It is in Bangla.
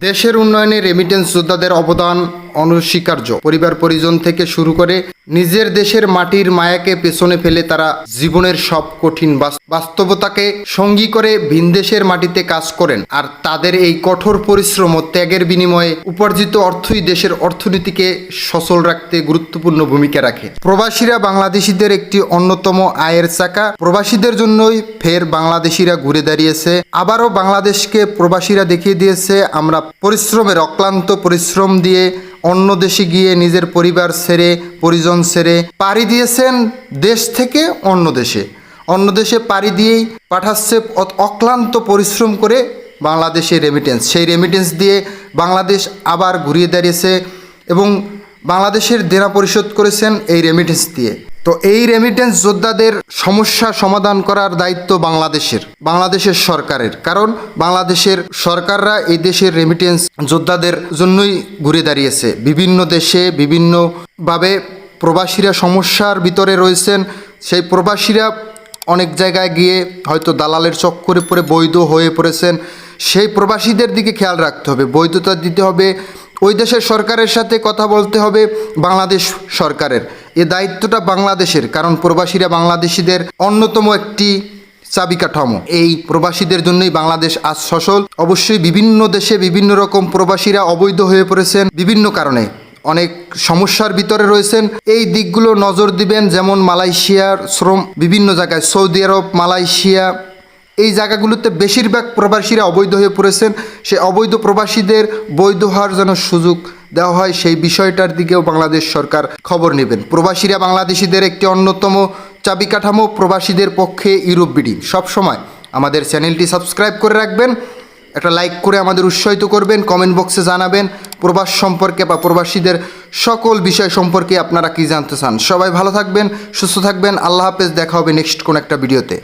দেশের উন্নয়নে রেমিটেন্স যোদ্ধাদের অবদান অনস্বীকার্য। পরিবার পরিজন থেকে শুরু করে নিজের দেশের মাটির মায়াকে পেছনে ফেলে তারা জীবনের সব কঠিন বাস্তবতাকে সঙ্গী করে ভিনদেশের মাটিতে কাজ করেন। আর তাদের এই কঠোর পরিশ্রম ও ত্যাগের বিনিময়ে উপার্জিত অর্থই দেশের অর্থনীতিকে সচল রাখতে গুরুত্বপূর্ণ ভূমিকা রাখে। প্রবাসীরা বাংলাদেশিদের একটি অন্যতম আয়ের চাকা। প্রবাসীদের জন্যই ফের বাংলাদেশিরা ঘুরে দাঁড়িয়েছে। আবারও বাংলাদেশকে প্রবাসীরা দেখিয়ে দিয়েছে, আমরা পরিশ্রমের অক্লান্ত পরিশ্রম দিয়ে অন্য দেশে গিয়ে নিজের পরিবার ছেড়ে, পরিজন ছেড়ে পাড়ি দিয়েছেন দেশ থেকে অন্য দেশে। অন্য দেশে পাড়ি দিয়েই পাঠাচ্ছে অক্লান্ত পরিশ্রম করে বাংলাদেশে রেমিটেন্স সেই রেমিটেন্স দিয়ে বাংলাদেশ আবার ঘুরিয়ে দাঁড়িয়েছে এবং বাংলাদেশের দেনা পরিশোধ করেছেন এই রেমিটেন্স দিয়ে। তো এই রেমিটেন্স যোদ্ধাদের সমস্যা সমাধান করার দায়িত্ব বাংলাদেশের বাংলাদেশের সরকারের। কারণ বাংলাদেশের সরকাররা এই দেশের রেমিটেন্স যোদ্ধাদের জন্যই ঘুরে দাঁড়িয়েছে। বিভিন্ন দেশে বিভিন্নভাবে প্রবাসীরা সমস্যার ভিতরে রয়েছেন। সেই প্রবাসীরা অনেক জায়গায় গিয়ে হয়তো দালালের চক্করে পড়ে বৈধ হয়ে পড়েছেন। সেই প্রবাসীদের দিকে খেয়াল রাখতে হবে, বৈধতা দিতে হবে। ওই দেশের সরকারের সাথে কথা বলতে হবে বাংলাদেশ সরকারের। এ দায়িত্বটা বাংলাদেশের, কারণ প্রবাসীরা বাংলাদেশিদের অন্যতম একটি চাবিকাঠামো। এই প্রবাসীদের জন্যই বাংলাদেশ আজ সচল অবশ্যই বিভিন্ন দেশে বিভিন্ন রকম প্রবাসীরা অবৈধ হয়ে পড়েছেন বিভিন্ন কারণে। অনেক সমস্যার ভিতরে রয়েছেন। এই দিকগুলো নজর দিবেন, যেমন মালয়েশিয়ার শ্রম, বিভিন্ন জায়গায় সৌদি আরব, মালয়েশিয়া। এই জায়গাগুলোতে বেশিরভাগ প্রবাসীরা অবৈধ হয়ে পড়েছেন। সে অবৈধ প্রবাসীদের বৈধ হওয়ার যেন সুযোগ দেওয়া হয়, সেই বিষয়টার দিকেও বাংলাদেশ সরকার খবর নেবেন। প্রবাসীরা বাংলাদেশিদের একটি অন্যতম চাবি কাঠামো, প্রবাসীদের পক্ষে ইউরোপ বিডি। সবসময় আমাদের চ্যানেলটি সাবস্ক্রাইব করে রাখবেন, একটা লাইক করে আমাদের উৎসাহিত করবেন, কমেন্ট বক্সে জানাবেন প্রবাস সম্পর্কে বা প্রবাসীদের সকল বিষয় সম্পর্কে আপনারা কি জানতে চান। সবাই ভালো থাকবেন, সুস্থ থাকবেন, আল্লাহ হাফেজ, দেখা হবে নেক্সট কোন একটা ভিডিওতে।